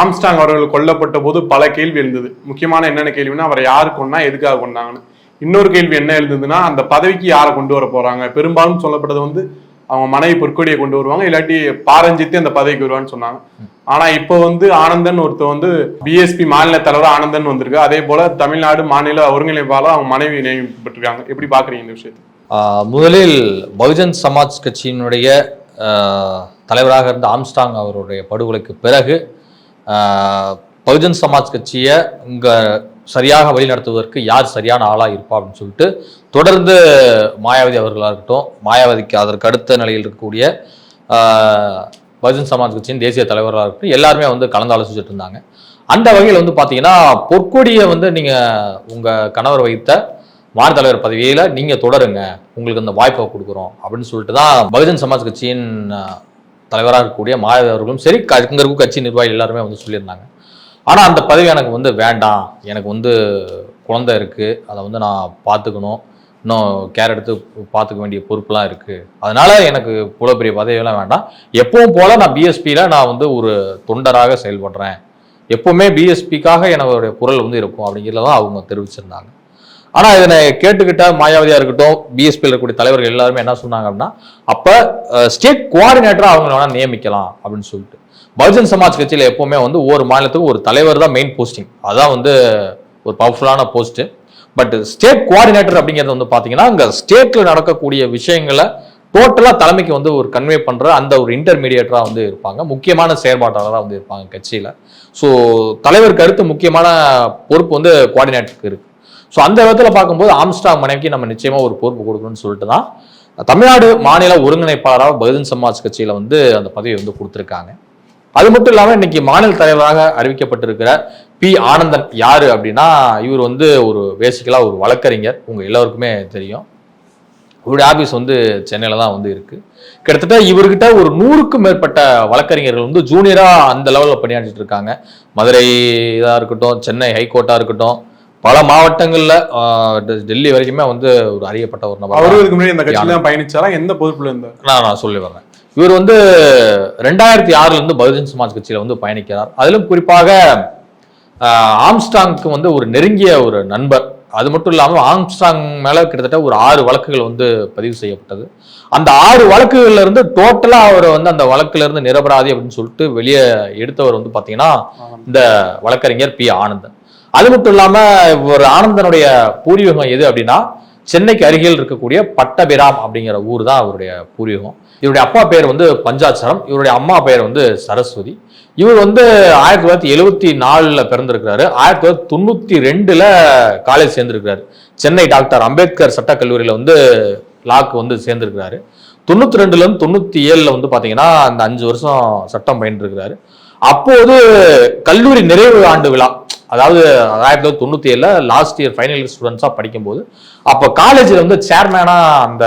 Armstrong அவர்கள் கொல்லப்பட்ட போது பல கேள்வி எழுந்தது. முக்கியமான என்னென்ன கேள்வினா அவரை யாரு கொண்டா எதுக்காக கொண்டாங்கன்னு இன்னொரு கேள்வி என்ன எழுந்ததுன்னா அந்த பதவிக்கு யாரை கொண்டு வர போறாங்க? பெரும்பாலும் சொல்லப்பட்டது வந்து அவங்க மனைவி பொற்கொடியை கொண்டு வருவாங்க இல்லாட்டி பாரஞ்சித்து அந்த பதவிக்கு வருவான்னு சொன்னாங்க. ஆனா இப்போ வந்து ஆனந்தன் ஒருத்தர் வந்து பிஎஸ்பி மாநில தலைவர் ஆனந்தன் வந்திருக்கு. அதே போல தமிழ்நாடு மாநில ஒருங்கிணைப்பாளர் அவங்க மனைவி நியமிக்கப்பட்டிருக்காங்க எப்படி பாக்குறீங்க இந்த விஷயத்தை? முதலில் பகுஜன் சமாஜ் கட்சியினுடைய தலைவராக இருந்த ஆம்ஸ்டாங் அவருடைய படுகொலைக்கு பிறகு பகுஜன் சமாஜ் கட்சியை இங்கே சரியாக வழிநடத்துவதற்கு யார் சரியான ஆளாக இருப்பா அப்படின்னு சொல்லிட்டு தொடர்ந்து மாயாவதி அவர்களாக இருக்கட்டும் மாயாவதிக்கு அதற்கு அடுத்த நிலையில் இருக்கக்கூடிய பகுஜன் சமாஜ் கட்சியின் தேசிய தலைவராக இருக்கட்டும் எல்லாருமே வந்து கலந்து ஆலோசிச்சுட்டு இருந்தாங்க. அந்த வகையில் வந்து பார்த்தீங்கன்னா பொற்கொடியை வந்து நீங்கள் உங்கள் கணவர் வைத்த மாநில தலைவர் பதவியில் நீங்கள் தொடருங்க உங்களுக்கு அந்த வாய்ப்பை கொடுக்குறோம் அப்படின்னு சொல்லிட்டு தான் பகுஜன் சமாஜ் கட்சியின் தலைவராக இருக்கக்கூடிய மாயாவதி அவர்களும் சரி அங்கே இருக்கும் கட்சி நிர்வாகிகள் எல்லாருமே வந்து சொல்லியிருந்தாங்க. ஆனால் அந்த பதவி எனக்கு வந்து வேண்டாம். எனக்கு வந்து குழந்தை இருக்குது அதை வந்து நான் பார்த்துக்கணும். இன்னும் கேர் எடுத்து பார்த்துக்க வேண்டிய பொறுப்புலாம் இருக்குது அதனால் எனக்கு இவ்வளோ பெரிய பதவியெல்லாம் வேண்டாம். எப்பவும் போல் நான் பிஎஸ்பியில் நான் வந்து ஒரு தொண்டராக செயல்படுறேன். எப்பவுமே பிஎஸ்பிக்காக என்னுடைய குரல் வந்து இருக்கும் அப்படிங்கிறத தான் அவங்க தெரிவிச்சிருந்தாங்க. ஆனா இதனை கேட்டுக்கிட்ட மாயாவதியா இருக்கட்டும் பிஎஸ்பியில் இருக்கக்கூடிய தலைவர்கள் எல்லாருமே என்ன சொன்னாங்க அப்படின்னா அப்ப ஸ்டேட் கோஆர்டினேட்டரா அவங்கள வேணா நியமிக்கலாம் அப்படின்னு சொல்லிட்டு. பகுஜன் சமாஜ் கட்சியில எப்பவுமே வந்து ஒவ்வொரு மாநிலத்துக்கும் ஒரு தலைவர் தான் மெயின் போஸ்டிங் அதான் வந்து ஒரு பவர்ஃபுல்லான போஸ்ட் பட் ஸ்டேட் கோஆர்டினேட்டர் அப்படிங்கிறது வந்து பாத்தீங்கன்னா அங்க ஸ்டேட்ல நடக்கக்கூடிய விஷயங்களை டோட்டலா தலைமைக்கு வந்து ஒரு கன்வே பண்ற அந்த ஒரு இன்டர்மீடியேட்டரா வந்து இருப்பாங்க. முக்கியமான செயற்பாட்டாளராக வந்து இருப்பாங்க கட்சியில. ஸோ தலைவருக்கு அடுத்து முக்கியமான பொறுப்பு வந்து கோஆர்டினேட்டருக்கு இருக்கு. ஸோ அந்த விதத்தில் பார்க்கும்போது ஆம்ஸ்டாங் மனைவிக்கு நம்ம நிச்சயமா ஒரு பொறுப்பு கொடுக்கணும்னு சொல்லிட்டு தான் தமிழ்நாடு மாநில ஒருங்கிணைப்பாளராக பகுஜன் சமாஜ் கட்சியில் வந்து அந்த பதவியை வந்து கொடுத்துருக்காங்க. அது மட்டும் இல்லாமல் இன்னைக்கு மாநில தலைவராக அறிவிக்கப்பட்டிருக்கிற பி. ஆனந்தன் யாரு அப்படின்னா இவர் வந்து ஒரு பேசிக்கலாக ஒரு வழக்கறிஞர். உங்கள் எல்லோருக்குமே தெரியும். இவருடைய ஆபீஸ் வந்து சென்னையில் தான் வந்து இருக்குது கிட்டத்தட்ட இவர்கிட்ட ஒரு நூறுக்கும் மேற்பட்ட வழக்கறிஞர்கள் வந்து ஜூனியராக அந்த லெவலில் பணியாற்றிட்டு இருக்காங்க. மதுரை இதாக இருக்கட்டும் சென்னை ஹைகோர்ட்டாக இருக்கட்டும் பல மாவட்டங்கள்ல டெல்லி வரைக்குமே வந்து ஒரு அறியப்பட்ட ஒரு நபர் அவரு இதுக்கு முன்னாடி இந்த கட்சியில தான் பயணிச்சாரா? எந்த பொறுப்புல இருந்தார்? நான் நான் சொல்லி வர்றேன். இவர் வந்து ரெண்டாயிரத்தி ஆறுல இருந்து பகுஜன் சமாஜ் கட்சியில வந்து பயணிக்கிறார். அதிலும் குறிப்பாக ஆம்ஸ்டாங்க்கு வந்து ஒரு நெருங்கிய ஒரு நண்பர். அது மட்டும் இல்லாமல் ஆம்ஸ்டாங் மேல கிட்டத்தட்ட ஒரு ஆறு வழக்குகள் வந்து பதிவு செய்யப்பட்டது. அந்த ஆறு வழக்குகள்ல இருந்து டோட்டலா அவர் வந்து அந்த வழக்குல இருந்து நிரபராதி அப்படின்னு சொல்லிட்டு வெளியே எடுத்தவர் வந்து பாத்தீங்கன்னா இந்த வழக்கறிஞர் பி. ஆனந்தன். அது மட்டும் இல்லாம ஒரு ஆனந்தனுடைய பூர்வீகம் எது அப்படின்னா சென்னைக்கு அருகில் இருக்கக்கூடிய பட்டபிராம் அப்படிங்கிற ஊர் தான் அவருடைய பூர்வீகம். இவருடைய அப்பா பேர் வந்து பஞ்சாட்சரம் இவருடைய அம்மா பேர் வந்து சரஸ்வதி. இவர் வந்து ஆயிரத்தி தொள்ளாயிரத்தி எழுபத்தி நாலில் பிறந்திருக்கிறாரு. ஆயிரத்தி தொள்ளாயிரத்தி தொண்ணூத்தி ரெண்டுல காலேஜ் சேர்ந்திருக்கிறாரு. சென்னை டாக்டர் அம்பேத்கர் சட்டக்கல்லூரியில வந்து லாக்கு வந்து சேர்ந்திருக்கிறாரு. தொண்ணூத்தி ரெண்டுலேருந்து தொண்ணூற்றி தொண்ணூத்தி ஏழுல வந்து பாத்தீங்கன்னா அந்த அஞ்சு வருஷம் சட்டம் பயின்றிருக்கிறாரு. அப்போது கல்லூரி நிறைவு ஆண்டு விழா அதாவது ஆயிரத்தி தொள்ளாயிரத்தி தொண்ணூற்றி ஏழில் லாஸ்ட் இயர் ஃபைனல் இயர் ஸ்டூடெண்ட்ஸாக படிக்கும்போது அப்போ காலேஜில் வந்து சேர்மேனா அந்த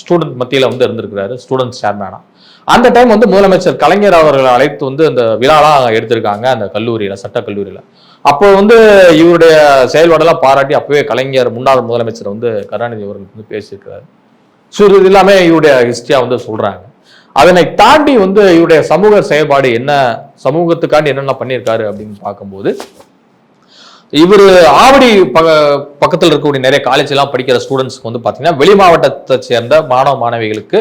ஸ்டூடெண்ட் மத்தியில் வந்து இருந்திருக்கிறாரு ஸ்டூடெண்ட்ஸ் சேர்மேனா அந்த டைம் வந்து முதலமைச்சர் கலைஞர் அவர்களை அழைத்து வந்து அந்த விழாலாம் எடுத்திருக்காங்க அந்த கல்லூரியில் சட்ட கல்லூரியில். அப்போ வந்து இவருடைய செயல்பாடெல்லாம் பாராட்டி அப்பவே கலைஞர் முன்னாள் முதலமைச்சர் வந்து கருணாநிதி அவர்கள் வந்து பேசியிருக்கிறாரு. ஸோ இது எல்லாமே இவருடைய ஹிஸ்டரியாக வந்து சொல்கிறாங்க அதனை தாண்டி வந்து இவருடைய சமூக செயல்பாடு என்ன சமூகத்துக்காண்டி என்னென்ன பண்ணியிருக்காரு அப்படின்னு பார்க்கும்போது இவர் ஆவடி பக பக்கத்தில் இருக்கக்கூடிய நிறைய காலேஜ் எல்லாம் படிக்கிற ஸ்டூடெண்ட்ஸ்க்கு வந்து பார்த்தீங்கன்னா வெளி மாவட்டத்தை சேர்ந்த மாணவ மாணவிகளுக்கு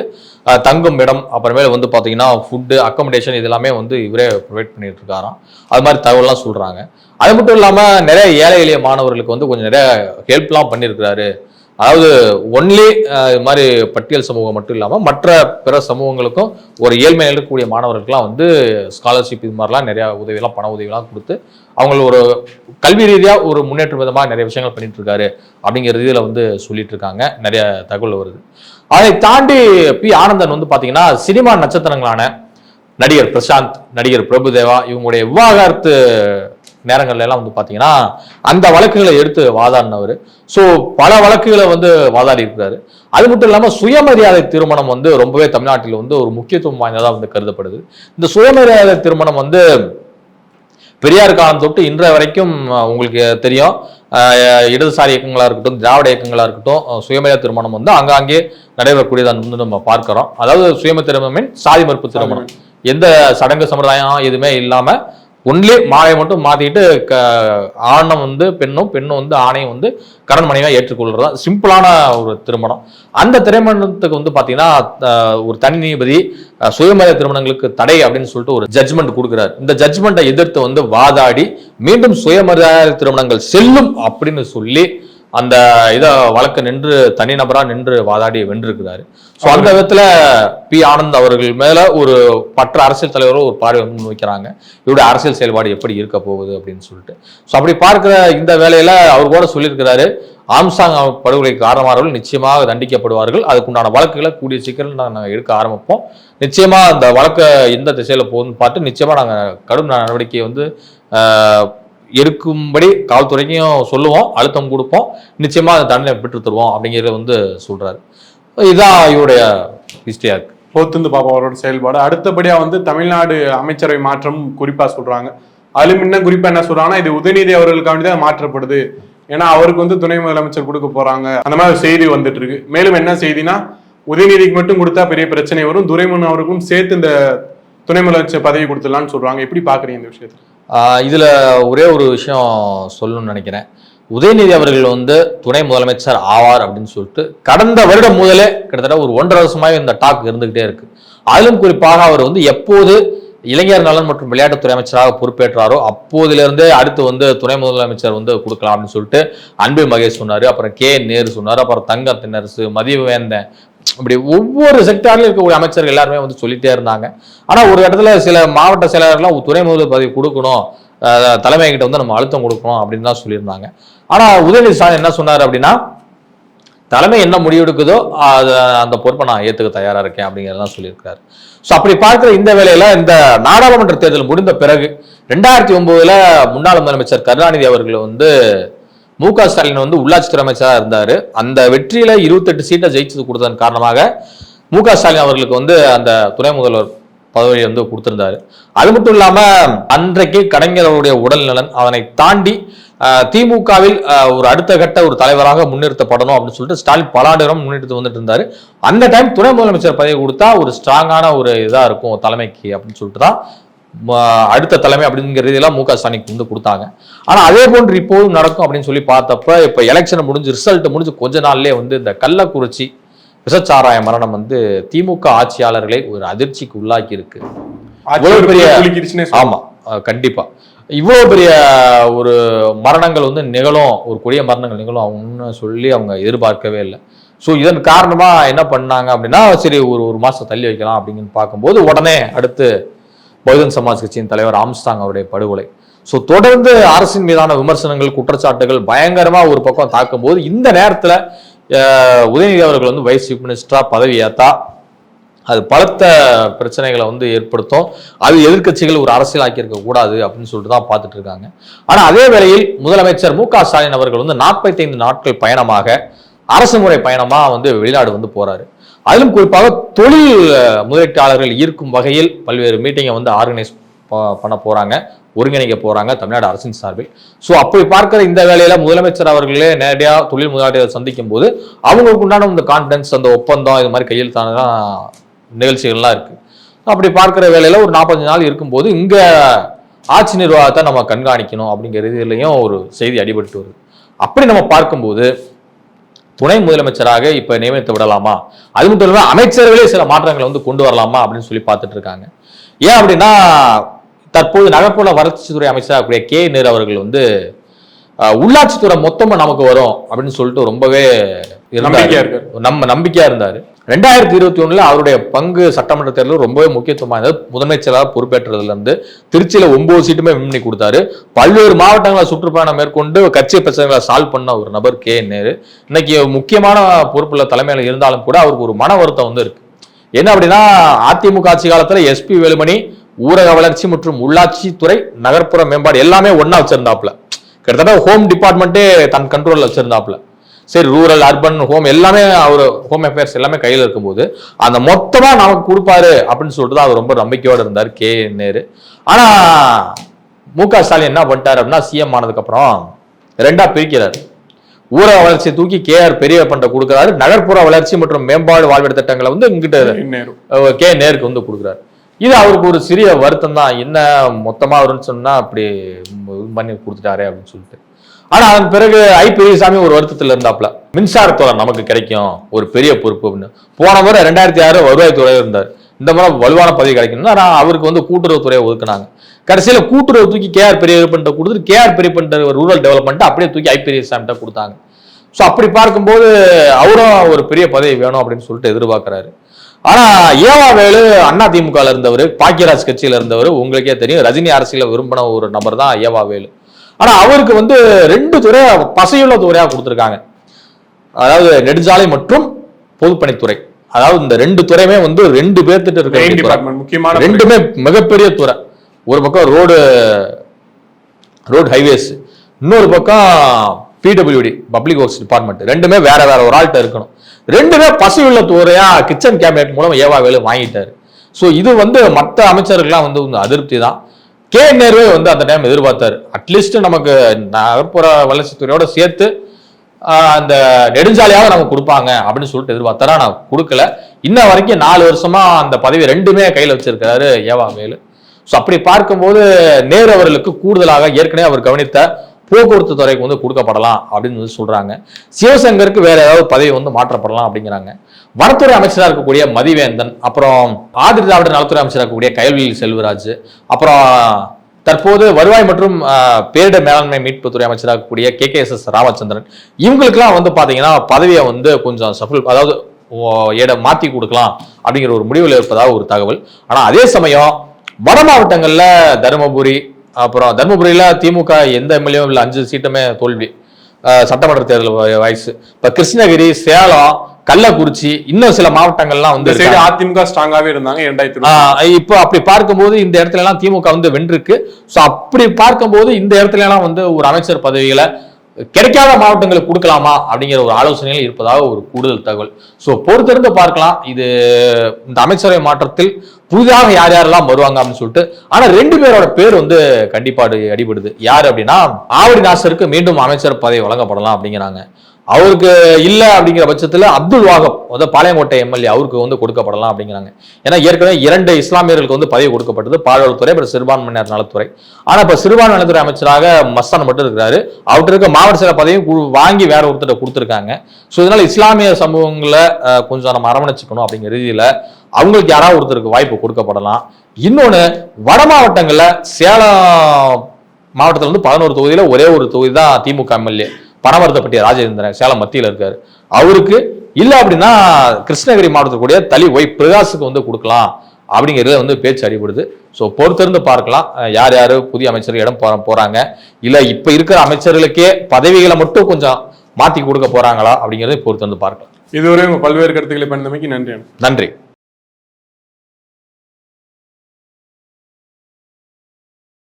தங்கும் இடம் அப்புறமேல வந்து பார்த்தீங்கன்னா ஃபுட்டு அக்கமடேஷன் இதெல்லாமே வந்து இவரே ப்ரொவைட் பண்ணிட்டு இருக்காராம் அது மாதிரி தகவல்லாம் சொல்றாங்க. அது மட்டும் இல்லாமல் நிறைய ஏழை எளிய மாணவர்களுக்கு வந்து கொஞ்சம் நிறைய ஹெல்ப்லாம் பண்ணியிருக்கிறாரு அதாவது ஒன்லி இது மாதிரி பட்டியல் சமூகம் மட்டும் இல்லாமல் மற்ற பிற சமூகங்களுக்கும் ஒரு ஏழ்மையில் இருக்கக்கூடிய மாணவர்களுக்கெல்லாம் வந்து ஸ்காலர்ஷிப் இது மாதிரிலாம் நிறையா உதவியெல்லாம் பண உதவியெல்லாம் கொடுத்து அவங்கள ஒரு கல்வி ரீதியாக ஒரு முன்னேற்ற விதமாக நிறைய விஷயங்கள் பண்ணிட்டு இருக்காரு அப்படிங்கிற ரீதியில் வந்து சொல்லிட்டு இருக்காங்க. நிறைய தகவல் வருது. அதை தாண்டி பி. ஆனந்தன் வந்து பார்த்தீங்கன்னா சினிமா நட்சத்திரங்களான நடிகர் பிரசாந்த் நடிகர் பிரபுதேவா இவங்களுடைய விவாகரத்து நேரங்கள்ல எல்லாம் வந்து பாத்தீங்கன்னா அந்த வழக்குகளை எடுத்து வாதாடினவர். ஸோ பல வழக்குகளை வந்து வாதாடி இருக்கிறாரு அது மட்டும் இல்லாம சுயமரியாதை திருமணம் வந்து ரொம்பவே தமிழ்நாட்டில் வந்து ஒரு முக்கியத்துவம் வாய்ந்ததா வந்து கருதப்படுது. இந்த சுயமரியாதை திருமணம் வந்து பெரியார் காலம் தொட்டு இன்றைய வரைக்கும் உங்களுக்கு தெரியும். இடதுசாரி இயக்கங்களா இருக்கட்டும் திராவிட இயக்கங்களா இருக்கட்டும் சுயமரியாதை திருமணம் வந்து அங்காங்கே நடைபெறக்கூடியதை வந்து நம்ம பார்க்கிறோம். அதாவது சுயம திருமணம் சாதி மறுப்பு திருமணம். எந்த சடங்கு சம்பிரதாயம் எதுவுமே இல்லாம ஒன்லி மாலையை மட்டும் மாத்திட்டு க ஆணம் வந்து பெண்ணும் பெண்ணும் வந்து ஆணையும் வந்து கடன் மனைவியா ஏற்றுக்கொள்றது? தான் சிம்பிளான ஒரு திருமணம். அந்த திருமணத்துக்கு வந்து பாத்தீங்கன்னா ஒரு தனி நீதிபதி அஹ், சுயமரியாதை திருமணங்களுக்கு தடை அப்படின்னு சொல்லிட்டு ஒரு ஜட்ஜ்மெண்ட் கொடுக்குறாரு. இந்த ஜட்ஜ்மெண்ட்டை எதிர்த்து வந்து வாதாடி மீண்டும் சுயமரியாதை திருமணங்கள் செல்லும் அப்படின்னு சொல்லி அந்த இதை வழக்கு நின்று தனிநபரா நின்று வாதாடி வென்றிருக்கிறாரு. ஸோ அந்த விதத்துல பி. ஆனந்த் அவர்கள் மேல ஒரு மற்ற அரசியல் தலைவரும் ஒரு பார்வை முன் வைக்கிறாங்க இவருடைய அரசியல் செயல்பாடு எப்படி இருக்க போகுது அப்படின்னு சொல்லிட்டு. ஸோ அப்படி பார்க்கிற இந்த வேலையில அவர் கூட சொல்லியிருக்கிறாரு ஆம்சாங் படுகொலை காரணமானவர்கள் நிச்சயமாக தண்டிக்கப்படுவார்கள். அதுக்குண்டான வழக்குகளை கூடிய சீக்கிரம் நாங்கள் எடுக்க ஆரம்பிப்போம். நிச்சயமா அந்த வழக்கை எந்த திசையில போகுதுன்னு பார்த்து நிச்சயமா நாங்கள் கடும் நடவடிக்கையை வந்து இருக்கும்படி எடுக்கும்படி காவல்துறைக்கும் சொல்லுவோம் அழுத்தம் கொடுப்போம். நிச்சயமா அதை தண்டனை பெற்று தருவோம் அப்படிங்கிறத வந்து சொல்றாரு. இதுதான் இவருடைய ஹிஸ்டரியா இருக்கு. போத்துந்து பார்ப்போம் அவரோட செயல்பாடு. அடுத்தபடியா வந்து தமிழ்நாடு அமைச்சரவை மாற்றம் குறிப்பா சொல்றாங்க. அதுல இன்னும் குறிப்பா என்ன சொல்றாங்கன்னா இது உதயநிதி அவர்களுக்காண்டி தான் மாற்றப்படுது. ஏன்னா அவருக்கு வந்து துணை முதலமைச்சர் கொடுக்க போறாங்க. அந்த மாதிரி செய்தி வந்துட்டு இருக்கு. மேலும் என்ன செய்தினா உதயநிதிக்கு மட்டும் கொடுத்தா பெரிய பிரச்சனை வரும். துரைமுன் அவருக்கும் சேர்த்து இந்த துணை முதலமைச்சர் பதவி கொடுத்துடலாம்னு சொல்றாங்க. எப்படி பாக்குறீங்க இந்த விஷயத்தை இதில் ஒரே ஒரு விஷயம் சொல்லணும்னு நினைக்கிறேன். உதயநிதி அவர்கள் வந்து துணை முதலமைச்சர் ஆவார் அப்படின்னு சொல்லிட்டு கடந்த வருடம் முதலே கிட்டத்தட்ட ஒரு ஒன்றரை வருஷமாகவே இந்த டாக் இருந்துகிட்டே இருக்கு. அதிலும் குறிப்பாக அவர் வந்து எப்போது இளைஞர் நலன் மற்றும் விளையாட்டுத்துறை அமைச்சராக பொறுப்பேற்றாரோ அப்போதிலிருந்தே அடுத்து வந்து துணை முதலமைச்சர் வந்து கொடுக்கலாம் அப்படின்னு சொல்லிட்டு அன்பில் மகேஷ் சொன்னார் அப்புறம் கே நேரு சொன்னார் அப்புறம் தங்க தென்னரசு மதிவேந்தன் இப்படி ஒவ்வொரு செக்டார்லையும் இருக்கக்கூடிய அமைச்சர்கள் எல்லாருமே வந்து சொல்லிட்டே இருந்தாங்க. ஆனால் ஒரு இடத்துல சில மாவட்ட செயலாளர்லாம் துணை முதல்வர் பதவி கொடுக்கணும் தலைமை கிட்ட வந்து நம்ம அழுத்தம் கொடுக்கணும் அப்படின்னு தான் சொல்லியிருந்தாங்க. ஆனால் உதயநிதி ஸ்டாலின் என்ன சொன்னார் அப்படின்னா தலைமை என்ன முடிவெடுக்குதோ அதை அந்த பொறுப்பை நான் ஏற்றுக்க தயாராக இருக்கேன் அப்படிங்கிறதெல்லாம் சொல்லியிருக்காரு. ஸோ அப்படி பார்க்குற இந்த வேலையில் இந்த நாடாளுமன்ற தேர்தல் முடிந்த பிறகு ரெண்டாயிரத்தி ஒம்போதில் முன்னாள் முதலமைச்சர் கருணாநிதி அவர்கள் வந்து மு க ஸ்டாலின் வந்து உள்ளாட்சித்துறை அமைச்சராக இருந்தார். அந்த வெற்றியில் இருபத்தெட்டு சீட்டை ஜெயிச்சது கொடுத்ததன் காரணமாக மு க ஸ்டாலின் அவர்களுக்கு வந்து அந்த துணை முதல்வர் பதவி வந்து கொடுத்திருந்தாரு. அது மட்டும் இல்லாமல் அன்றைக்கு கலைஞரவருடைய அவருடைய உடல் நலன் அதனை தாண்டி திமுகவில் ஒரு அடுத்த கட்ட ஒரு தலைவராக முன்னிறுத்தப்படணும் அப்படின்னு சொல்லிட்டு ஸ்டாலின் பல ஆண்டு காலம் வந்துட்டு இருந்தாரு. அந்த டைம் துணை முதலமைச்சர் பதவி கொடுத்தா ஒரு ஸ்ட்ராங்கான ஒரு இதாக இருக்கும் தலைமைக்கு அப்படின்னு சொல்லிட்டு தான் அடுத்த தலைமை அப்படிங்கிற இதெல்லாம் மு க ஸ்டாலினுக்கு வந்து கொடுத்தாங்க. ஆனா அதே போன்று இப்போதும் நடக்கும் அப்படின்னு சொல்லி பார்த்தப்ப இப்ப எலெக்ஷன் முடிஞ்சு ரிசல்ட் முடிஞ்சு கொஞ்ச நாள்லயே வந்து இந்த கள்ளக்குறிச்சி விஷச்சாராய மரணம் வந்து திமுக ஆட்சியாளர்களை ஒரு அதிர்ச்சிக்கு உள்ளாக்கி இருக்கு இவ்வளவு பெரிய- ஆமா கண்டிப்பா. இவ்வளவு பெரிய ஒரு மரணங்கள் வந்து நிகழும் ஒரு கொடிய மரணங்கள் நிகழும் அவங்க சொல்லி அவங்க எதிர்பார்க்கவே இல்லை. ஸோ இதன் காரணமா என்ன பண்ணாங்க அப்படின்னா சரி ஒரு ஒரு மாசம் தள்ளி வைக்கலாம் அப்படின்னு பார்க்கும்போது உடனே அடுத்து பகுஜன் சமாஜ் கட்சியின் தலைவர் ஆம்ஸ்டாங் அவருடைய படுகொலை. ஸோ தொடர்ந்து அரசின் மீதான விமர்சனங்கள் குற்றச்சாட்டுகள் பயங்கரமாக ஒரு பக்கம் தாக்கும்போது இந்த நேரத்தில் உதயநிதி அவர்கள் வந்து வைஸ் சீஃப் மினிஸ்டராக பதவி அது பலத்த பிரச்சனைகளை வந்து ஏற்படுத்தும். அது எதிர்க்கட்சிகள் ஒரு அரசியலாக்கி இருக்க கூடாது அப்படின்னு சொல்லிட்டு தான் பார்த்துட்டு இருக்காங்க. ஆனால் அதே வேளையில் முதலமைச்சர் மு க ஸ்டாலின் அவர்கள் வந்து 45 நாட்கள் பயணமாக அரசு முறை பயணமா வந்து வெளிநாடு வந்து போறாரு. அதிலும் குறிப்பாக தொழில் முதலீட்டாளர்கள் ஈர்க்கும் வகையில் பல்வேறு மீட்டிங்கை வந்து ஆர்கனைஸ் பண்ண போறாங்க. ஒருங்கிணைக்க போறாங்க தமிழ்நாடு அரசின் சார்பில். ஸோ அப்படி பார்க்கிற இந்த வேலையில முதலமைச்சர் அவர்களே நேரடியாக தொழில் முதலாளிகளை சந்திக்கும் போது அவங்களுக்கு உண்டான இந்த கான்ஃபிடன்ஸ் அந்த ஒப்பந்தம் இது மாதிரி கையெழுத்தானதான் நிகழ்ச்சிகள்லாம் இருக்கு. அப்படி பார்க்கிற வேலையில ஒரு நாற்பத்தஞ்சு நாள் இருக்கும்போது இங்க ஆட்சி நிர்வாகத்தை நம்ம கண்காணிக்கணும் அப்படிங்கிற இதுலயும் ஒரு செய்தி அடிபட்டு வருது. அப்படி நம்ம பார்க்கும்போது துணை முதலமைச்சராக இப்ப நியமித்து விடலாமா அது மட்டும் இல்லாம அமைச்சர்களே சில மாற்றங்களை வந்து கொண்டு வரலாமா அப்படின்னு சொல்லி பார்த்துட்டு இருக்காங்க ஏன் அப்படின்னா தற்போது நகர்ப்புற வளர்ச்சித்துறை அமைச்சராக கூடிய கே நேரு அவர்கள் வந்து உள்ளாட்சித்துறை மொத்தமா நமக்கு வரும் அப்படின்னு சொல்லிட்டு ரொம்பவே. நம்பிக்கையா இருக்காரு. நம்ம நம்பிக்கையா இருந்தாரு ரெண்டாயிரத்தி இருபத்தி ஒன்றில் அவருடைய பங்கு சட்டமன்ற தேர்தலில் ரொம்பவே முக்கியத்துவமாக இருந்தது. முதன்மை செயலாளர் பொறுப்பேற்றதுல இருந்து ஒன்பது சீட்டுமே வின் பண்ணி கொடுத்தாரு. பல்வேறு மாவட்டங்களை சுற்றுப்பயணம் மேற்கொண்டு கட்சி பிரச்சனைகளை சால்வ் பண்ண ஒரு நபர் கே நேரு. இன்னைக்கு முக்கியமான பொறுப்புள்ள தலைமையில் இருந்தாலும் கூட அவருக்கு ஒரு மன வருத்தம் வந்து இருக்கு. என்ன அப்படின்னா அதிமுக ஆட்சி காலத்தில் எஸ்பி வேலுமணி ஊரக வளர்ச்சி மற்றும் உள்ளாட்சி துறை நகர்ப்புற மேம்பாடு எல்லாமே ஒன்றா வச்சிருந்தாப்புல. கிட்டத்தட்ட ஹோம் டிபார்ட்மெண்ட்டே தன் கண்ட்ரோலில் வச்சிருந்தாப்புல. சரி ரூரல் அர்பன் ஹோம் எல்லாமே அவர் ஹோம் அஃபேர்ஸ் எல்லாமே கையில் இருக்கும்போது அந்த மொத்தமா நமக்கு கொடுப்பாரு அப்படின்னு சொல்லிட்டு தான் அவர் ரொம்ப நம்பிக்கையோட இருந்தார் கே. நேரு. ஆனா மு க ஸ்டாலின் என்ன பண்ணிட்டாரு அப்படின்னா சிஎம் ஆனதுக்கு அப்புறம் ரெண்டா பிரிக்கிறாரு. ஊரக வளர்ச்சியை தூக்கி கே. ஆர். பெரிய பண்ற கொடுக்குறாரு. நகர்ப்புற வளர்ச்சி மற்றும் மேம்பாடு வாழ்விட திட்டங்களை வந்து இங்கிட்ட கே. நேருக்கு வந்து கொடுக்குறாரு. இது அவருக்கு ஒரு சிறிய வருத்தம் தான் என்ன மொத்தமா வரும்னு சொன்னா அப்படி பண்ணி கொடுத்துட்டாரே அப்படின்னு சொல்லிட்டு. ஆனா அதன் பிறகு ஐ பெரியசாமி ஒரு வருத்தத்துல இருந்தாப்ல. மின்சாரத்துறை நமக்கு கிடைக்கும் ஒரு பெரிய பொறுப்பு அப்படின்னு. போன முறை ரெண்டாயிரத்தி ஆறு வருவாய்த்துறை இருந்தார். இந்த முறை வலுவான பதவி கிடைக்கணும் ஆனா அவருக்கு வந்து கூட்டுறவுத்துறையை ஒதுக்குனாங்க. கடைசியில கூட்டுறவு தூக்கி கேஆர் பெரியப்பன்ட்ட கொடுத்துட்டு கேஆர் பெரியப்பன்ட்ட ரூரல் டெவலப்மெண்ட் அப்படியே தூக்கி ஐ பெரியசாமிட்ட கொடுத்தாங்க. ஸோ அப்படி பார்க்கும்போது அவரும் ஒரு பெரிய பதவி வேணும் அப்படின்னு சொல்லிட்டு எதிர்பார்க்குறாரு. ஆனா ஏவா வேலு அண்ணா திமுகல இருந்தவர் பாக்கியராஜ் கட்சியில இருந்தவர் உங்களுக்கே தெரியும் ரஜினி அரசியல விரும்பின ஒரு நபர் தான் ஏவா வேலு. ஆனா அவருக்கு வந்து ரெண்டு துறை பசையுள்ள துறையா கொடுத்துருக்காங்க. அதாவது நெடுஞ்சாலை மற்றும் பொதுப்பணித்துறை. அதாவது இந்த ரெண்டு துறையுமே வந்து ரெண்டு பேர்த்திட்ட இருக்க முக்கியமான ரெண்டுமே மிகப்பெரிய துறை. ஒரு பக்கம் ரோடு ரோடு ஹைவேஸ் இன்னொரு பக்கம் பிடபிள்யூடி பப்ளிக் ஒர்க்ஸ் டிபார்ட்மெண்ட். ரெண்டுமே வேற வேற ஒரு ஆள்கிட்ட இருக்கணும். ரெண்டுமே பசியுள்ள துறையா கிச்சன் கேபினெட் மூலம் ஏவா வேலு வாங்கிட்டாரு. ஸோ இது வந்து மற்ற அமைச்சர்கள்லாம் வந்து அதிருப்தி தான். கே நேருவே வந்து அந்த டைம் எதிர்பார்த்தாரு. அட்லீஸ்ட் நமக்கு நகர்ப்புற வளர்ச்சித்துறையோட சேர்த்து அந்த நெடுஞ்சாலையாக நமக்கு கொடுப்பாங்க அப்படின்னு சொல்லிட்டு எதிர்பார்த்தாரா. நான் கொடுக்கல. இன்ன வரைக்கும் நாலு வருஷமா அந்த பதவி ரெண்டுமே கையில் வச்சிருக்கிறாரு ஏவா மேலு ஸோ அப்படி பார்க்கும்போது நேரு அவர்களுக்கு கூடுதலாக ஏற்கனவே அவர் கவனித்த போக்குவரத்து துறைக்கு வந்து கொடுக்கப்படலாம் அப்படின்னு வந்து சொல்றாங்க. சிவசங்கருக்கு வேற ஏதாவது பதவி வந்து மாற்றப்படலாம் அப்படிங்கிறாங்க. வனத்துறை அமைச்சராக இருக்கக்கூடிய மதிவேந்தன் அப்புறம் ஆதி திராவிட நலத்துறை அமைச்சராக இருக்கக்கூடிய கயல்விழி செல்வராஜ் அப்புறம் தற்போது வருவாய் மற்றும் ஆஹ், பேரிடர் மேலாண்மை மீட்புத்துறை அமைச்சராக இருக்கக்கூடிய K. K. S. S. Ramachandran இவங்களுக்கெல்லாம் வந்து பாத்தீங்கன்னா பதவியை வந்து கொஞ்சம் சஃபுல் அதாவது இடம் மாற்றி மாத்தி கொடுக்கலாம் அப்படிங்கிற ஒரு முடிவில் இருப்பதாக ஒரு தகவல். ஆனா அதே சமயம் வட மாவட்டங்களில் தருமபுரி அப்புறம் தருமபுரியில திமுக எந்த எம்எல்ஏவும் இல்லை அஞ்சு சீட்டுமே தோல்வி. சட்டமன்ற தேர்தல் வ- வயசு இப்ப கிருஷ்ணகிரி சேலம் கள்ளக்குறிச்சி இன்னும் சில மாவட்டங்கள்லாம் வந்து. அதிமுக ஸ்ட்ராங்காவே இருந்தாங்க இரண்டாயிரத்தி இப்போ அப்படி பார்க்கும்போது இந்த இடத்துல எல்லாம் திமுக வந்து வென்றிருக்கு. ஸோ அப்படி பார்க்கும்போது இந்த இடத்துல எல்லாம் வந்து ஒரு அமைச்சர் பதவிகளை கிடைக்காத மாவட்டங்களுக்கு கொடுக்கலாமா அப்படிங்கிற ஒரு ஆலோசனையில் இருப்பதாக ஒரு கூடுதல் தகவல். ஸோ பொறுத்திருந்து பார்க்கலாம். இது இந்த அமைச்சரவை மாற்றத்தில் புதிதாக யார் யாரெல்லாம் வருவாங்க அப்படின்னு சொல்லிட்டு. ஆனா ரெண்டு பேரோட பேர் வந்து கண்டிப்பாடு அடிபடுது. யார் அப்படின்னா ஆவடி நாசருக்கு மீண்டும் அமைச்சர் பதவி வழங்கப்படலாம் அப்படிங்கிறாங்க. அவருக்கு இல்லை அப்படிங்கிற பட்சத்தில் அப்துல் வாகப் அதாவது பாளையங்கோட்டை எம்எல்ஏ அவருக்கு வந்து கொடுக்கப்படலாம் அப்படிங்கிறாங்க. ஏன்னா ஏற்கனவே இரண்டு இஸ்லாமியர்களுக்கு வந்து பதவி கொடுக்கப்பட்டது பால்வளத்துறை அப்புறம் சிறுபான்மையினர் நலத்துறை. ஆனால் இப்போ சிறுபான்மை நலத்துறை அமைச்சராக மஸ்தான் மட்டும் இருக்கிறாரு. அவர்கிட்ட இருக்க மாவட்ட சில பதவியும் வாங்கி வேற ஒருத்தர் கொடுத்துருக்காங்க. ஸோ இதனால் இஸ்லாமிய சமூகங்களை கொஞ்சம் நம்ம அரவணைச்சிக்கணும் அப்படிங்கிற ரீதியில் அவங்களுக்கு யாராவது ஒருத்தருக்கு வாய்ப்பு கொடுக்கப்படலாம். இன்னொன்று வட மாவட்டங்களில் சேலம் மாவட்டத்தில் வந்து பதினோரு தொகுதியில் ஒரே ஒரு தொகுதி தான் திமுக எம்எல்ஏ. பணமர்த்தப்பட்டிய ராஜேந்திரன் சேலம் மத்தியில இருக்காரு. அவருக்கு இல்ல அப்படின்னா கிருஷ்ணகிரி மாவட்டத்துக்குடைய தலி ஒய் பிரகாஷுக்கு வந்து கொடுக்கலாம் அப்படிங்கிறதுல வந்து பேச்சு அடிபடுது. ஸோ பொறுத்திருந்து பார்க்கலாம். யார் யாரு புதிய அமைச்சர் இடம் போற போறாங்க. இல்ல இப்ப இருக்கிற அமைச்சர்களுக்கே பதவிகளை மட்டும் கொஞ்சம் மாத்தி கொடுக்க போறாங்களா அப்படிங்கறதை பொறுத்திருந்து பார்க்கலாம். இதுவரை உங்க பல்வேறு கருத்துக்களை பண்ணமைக்கு நன்றி. நன்றி.